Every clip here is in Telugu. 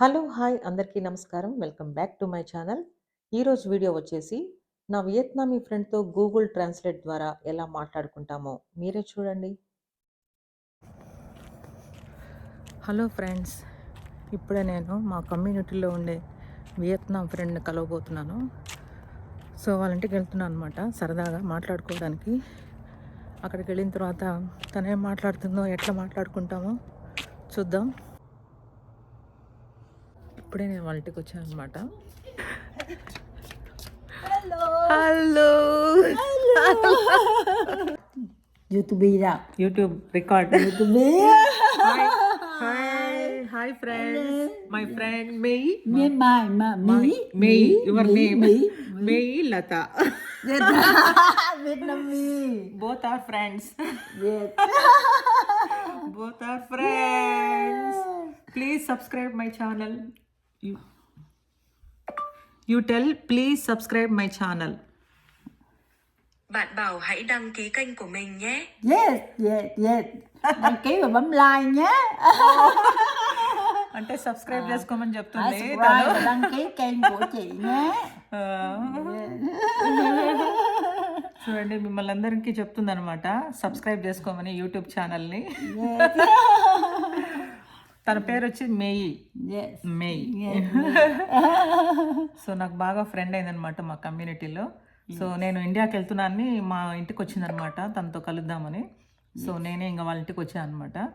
హలో! హాయ్! అందరికీ నమస్కారం. Welcome back to my channel. ఈరోజు వీడియో వచ్చేసి, నా వియత్నామీ ఫ్రెండ్‌తో గూగుల్ ట్రాన్స్‌లేట్ ద్వారా ఎలా మాట్లాడుకుంటామో మీరే చూడండి. Hello friends! ఇప్పుడే నేను మా కమ్యూనిటీలో ఉండే వియత్నాం ఫ్రెండ్‌ని కలవబోతున్నాను. సో, వాళ్ళ ఇంటికి వెళ్తున్నాను అనమాట సరదాగా మాట్లాడుకోవడానికి. అక్కడికి వెళ్ళిన తర్వాత తనేం మాట్లాడుతుందో, ఎట్లా మాట్లాడుకుంటామో చూద్దాం. ఇప్పుడే నేను వాళ్ళ ఇంటికి వచ్చాను అనమాట. Hello! YouTube ra YouTube record. YouTube hi! Hi! Hi friends! My friend May. mi mai mà my mỹ May mỹ your mỹ name. mỹ May Latha. Vietnamese both are friends. Việt both are friends. Please subscribe my channel. You you tell please subscribe my channel. Bạn bảo hãy đăng ký kênh của mình nhé. yes yes yes đăng ký và bấm like nhé అంటే సబ్స్క్రైబ్ చేసుకోమని చెప్తుంది subscribe తను. và đăng ký kênh của chị nhé ఆ. చూడండి మిమ్మల్ని అందరికీ చెప్తుంది అనమాట సబ్స్క్రైబ్ చేసుకోమని యూట్యూబ్ ఛానల్ని తన పేరు వచ్చి మేయి మేయి సో నాకు బాగా ఫ్రెండ్ అయిందనమాట మా కమ్యూనిటీలో సో నేను ఇండియాకి వెళ్తున్నానని మా ఇంటికి వచ్చిందనమాట తనతో కలుద్దామని. సో నేనే ఇంకా వాళ్ళ ఇంటికి వచ్చాను అనమాట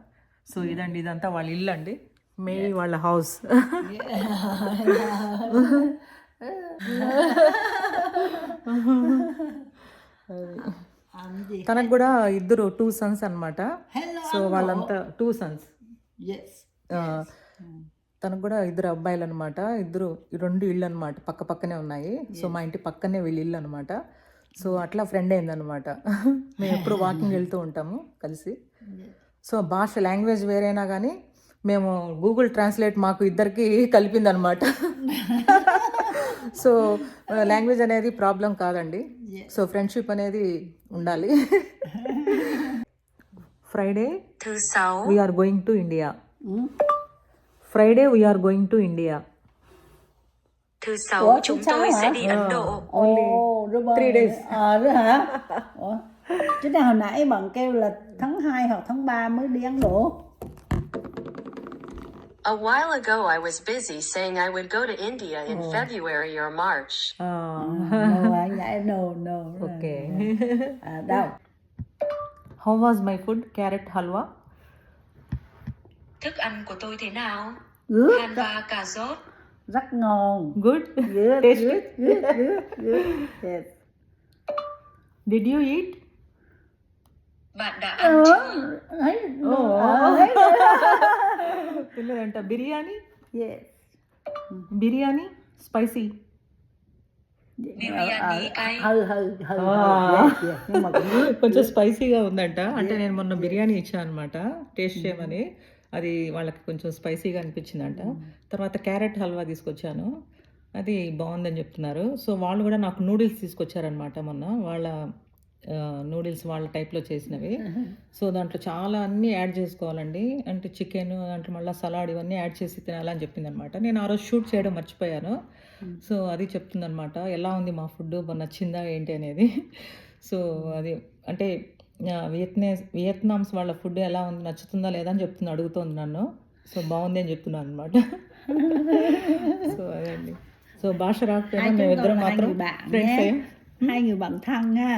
సో ఇదండి ఇదంతా వాళ్ళ ఇల్లు అండి. మేయి వాళ్ళ హౌస్ తనకు కూడా ఇద్దరు టూ సన్స్ hello సో వాళ్ళంతా టూ సన్స్ yes. తనకు కూడా ఇద్దరు అబ్బాయిలు అనమాట ఇద్దరు ఈ రెండు ఇళ్ళు అనమాట పక్క పక్కనే ఉన్నాయి. సో మా ఇంటి పక్కనే వీళ్ళ ఇల్లు అనమాట సో అట్లా ఫ్రెండ్ అయిందనమాట మేము ఎప్పుడు వాకింగ్ వెళ్తూ ఉంటాము కలిసి. సో భాష లాంగ్వేజ్ వేరైనా కానీ మేము గూగుల్ ట్రాన్స్లేట్ మాకు ఇద్దరికి కలిపిందనమాట సో లాంగ్వేజ్ అనేది ప్రాబ్లం కాదండి. సో ఫ్రెండ్షిప్ అనేది ఉండాలి. Friday we're going to India Hmm? Friday we are going to India. Thứ sáu Ủa, chúng tôi hả? sẽ đi Ấn ờ. Độ. only oh, three days. À, rồi hả? Chứ nào hồi nãy bạn kêu là tháng 2 hoặc tháng 3 mới đi Ấn Độ. A while ago, I was busy saying I would go to India in oh. February or March. Oh. no, no, no. Okay. No. À, How was my food? Carrot halwa? Thức ăn của tôi thế nào? Good, Than và cà rốt. rất ngon. Good Good, Tasty. good, good, good, good. Yes. Did you eat Bạn đã ăn chưa? పిల్లలంట biryani Yes. Biryani spicy good కొంచెం స్పైసీగా ఉందంట అంటే నేను మొన్న బిర్యానీ ఇచ్చాను అనమాట టేస్ట్ చేయమని అది వాళ్ళకి కొంచెం స్పైసీగా అనిపించిందంట. తర్వాత క్యారెట్ హల్వా తీసుకొచ్చాను. అది బాగుందని చెప్తున్నారు. సో వాళ్ళు కూడా నాకు నూడిల్స్ తీసుకొచ్చారనమాట మొన్న. వాళ్ళ నూడిల్స్ వాళ్ళ టైప్లో చేసినవి. సో దాంట్లో చాలా అన్నీ యాడ్ చేసుకోవాలండి. అంటే చికెన్ దాంట్లో మళ్ళీ సలాడ్ ఇవన్నీ యాడ్ చేసి తినాలని చెప్పింది అనమాట నేను ఆ రోజు షూట్ చేయడం మర్చిపోయాను. సో అది చెప్తుందనమాట ఎలా ఉంది మా ఫుడ్ నచ్చిందా ఏంటి అనేది? సో అది అంటే వియత్నే వియత్నామ్స్ వాళ్ళ ఫుడ్ ఎలా ఉంది నచ్చుతుందా లేదా అని చెప్తుంది అడుగుతోంది నన్ను సో బాగుంది అని చెప్తున్నాను అనమాట సో అదండి సో భాష రాకపోయినా Hai chúng మేమిద్దరం con là hai మాత్రం người bạn friends nhé. hai người bạn thân ha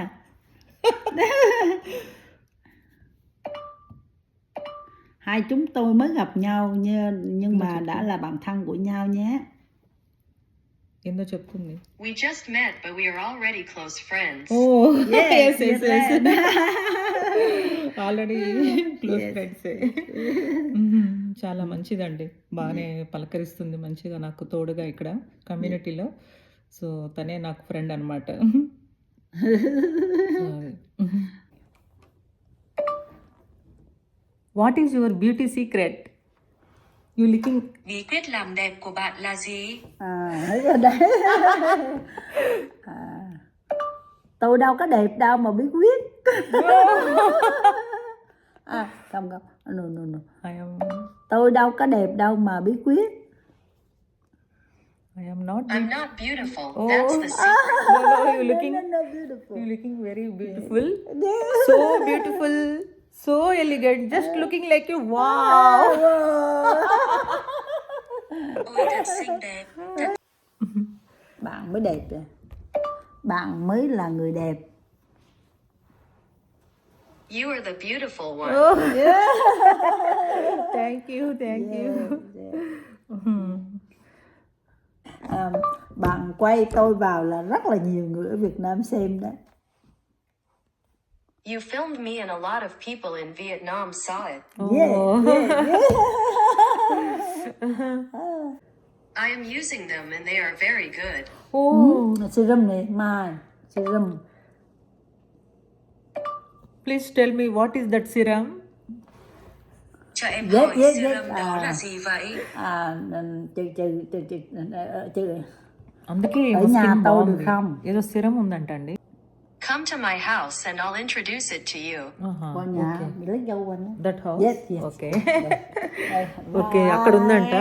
hai chúng tôi mới gặp nhau nhưng nhưng mà đã là bạn thân của nhau nhé ఏందో చెప్తుంది. We just met, but we are already close friends. ఓ Yes, yes, yes. Already close friends చాలా మంచిదండి. బాగానే పలకరిస్తుంది మంచిగా నాకు తోడుగా ఇక్కడ కమ్యూనిటీలో సో తనే నాకు ఫ్రెండ్ అనమాట what is your beauty secret you looking bí quyết làm đẹp của bạn là gì à thấy rồi đấy à, tôi đâu có đẹp đâu mà bí quyết à không không no no no I am... tôi đâu có đẹp đâu mà bí quyết I am not. I'm not beautiful. Oh. That's the secret. no, no, you're looking. No, no, no, beautiful. You're looking very beautiful. so beautiful. So elegant. Just looking like you. Wow. Ôi thật xinh đẹp. Thật bạn mới đẹp nè bạn mới là người đẹp You are the beautiful one. Oh. thank you. Thank you. à, bạn quay tôi vào là rất là nhiều người ở Việt Nam xem đó You filmed me and a lot of people in Vietnam saw it. yeah, Oh. yeah, yeah. I am using them and they are very good. Oh. serum này mai serum Please tell me what is that serum? Cho em Yes, hỏi yes, serum yes. đó À. là gì vậy? à trừ trừ trừ trừ trừ అందుకే Ở ఏమో nhà skin tâu బాగుంది. được không? ఏదో సిరం ఉందంట అండి Come to my house and I'll introduce it to you. dâu quanh á that house Yes, yes. Okay. Okay అక్కడ ఉందంట.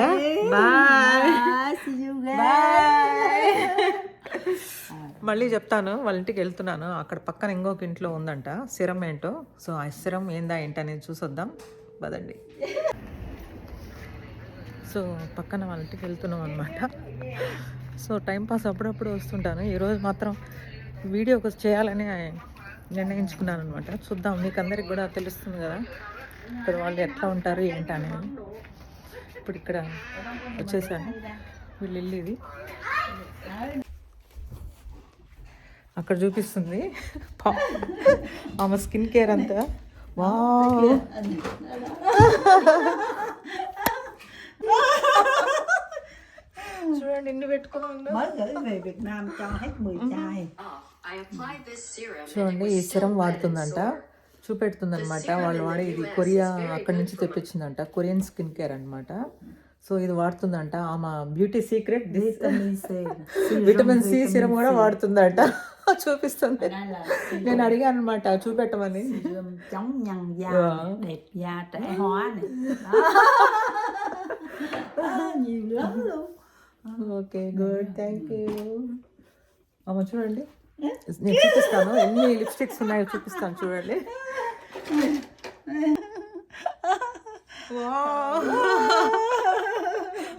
Bye Bye. See you guys. మళ్ళీ చెప్తాను. వాళ్ళ ఇంటికి వెళ్తున్నాను. అక్కడ పక్కన ఇంకొక ఇంట్లో ఉందంట. సిరం ఏంటో? సో ఆ సిరం ఏందా ఏంటనేది చూసొద్దాం. పదండి. సో పక్కన వాళ్ళ ఇంటికి వెళ్తున్నాం అనమాట సో టైంపాస్ అప్పుడప్పుడు వస్తుంటాను. ఈరోజు మాత్రం వీడియో ఒక చేయాలని నిర్ణయించుకున్నాను అనమాట చూద్దాం మీకు అందరికి కూడా తెలుస్తుంది కదా. ఇక్కడ వాళ్ళు ఎట్లా ఉంటారు ఏంటి అనేది. ఇప్పుడు ఇక్కడ వచ్చేసాను. వీళ్ళు ఇది. అక్కడ చూపిస్తుంది. పా- ఆమె స్కిన్ కేర్ అంతా. వా చూడండి ఇన్ని పెట్టుకుని చూడండి ఈ సిరం వాడుతుందంట. sore. చూపెడుతుందన్నమాట. వాళ్ళు వాడే ఇది కొరియా అక్కడి నుంచి తెప్పించిందంట. కొరియన్ స్కిన్ కేర్ అన్నమాట. సో ఇది వాడుతుందంట. ఆమె beauty secret. Vitamin C serum కూడా వాడుతుందంట. చూపిస్తుంది. నేను అడిగాను అనమాట చూపెట్టమని ఓకే గుడ్ థ్యాంక్ యూ అమ్మ చూడండి. నేను చూపిస్తాను ఎన్ని లిప్స్టిక్స్ ఉన్నాయో చూపిస్తాను చూడండి.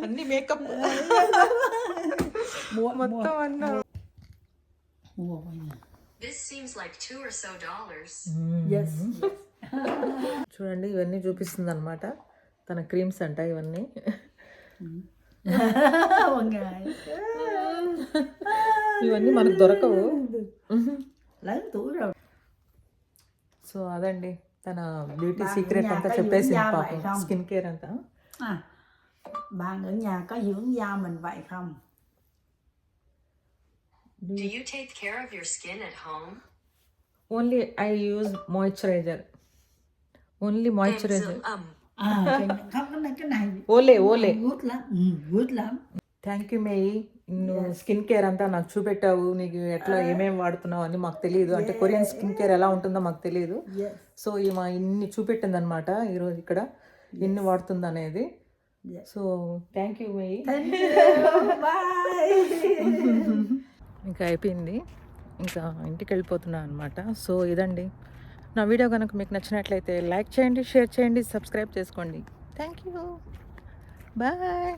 అన్ని మేకప్ మొత్తం అన్నా mua qua nhà This seems like two or so dollars. yes. చూడండి ఇవన్నీ చూపిస్తుంది అనమాట తన క్రీమ్స్ అంట ఇవన్నీ. Qua ngày ఇవన్నీ మనకు దొరకవు lớn tuổi rồi సో అదండి తన బ్యూటీ బాగా సీక్రెట్ అంతా న్యాప చెప్పేసింది యూరియా పాపం వైరం. స్కిన్ కేర్ అంతా à bạn ở nhà có dưỡng da mình vậy không Do you take care of your skin at home? Only I use moisturiser only Kem moisturiser dưỡng ẩm. à cái, không cái này cái này ఓలే ఓలే good lắm ừ, good lắm thank you మేయి నువ్వు స్కిన్ కేర్ అంతా నాకు చూపెట్టావు నీకు ఎట్లా ఏమేమి వాడుతున్నావు అని మాకు తెలియదు అంటే కొరియన్ స్కిన్ కేర్ ఎలా ఉంటుందో మాకు తెలియదు సో ఈమె ఇన్ని చూపెట్టింది అనమాట ఈరోజు ఇక్కడ. ఎన్ని వాడుతుంది అనేది. So thank you bye. ఇంకా అయిపోయింది. ఇంకా ఇంటికి వెళ్ళిపోతున్నాను అనమాట సో ఇదండి. నా వీడియో కనుక మీకు నచ్చినట్లయితే లైక్ చేయండి షేర్ చేయండి సబ్స్క్రైబ్ చేసుకోండి. Thank you bye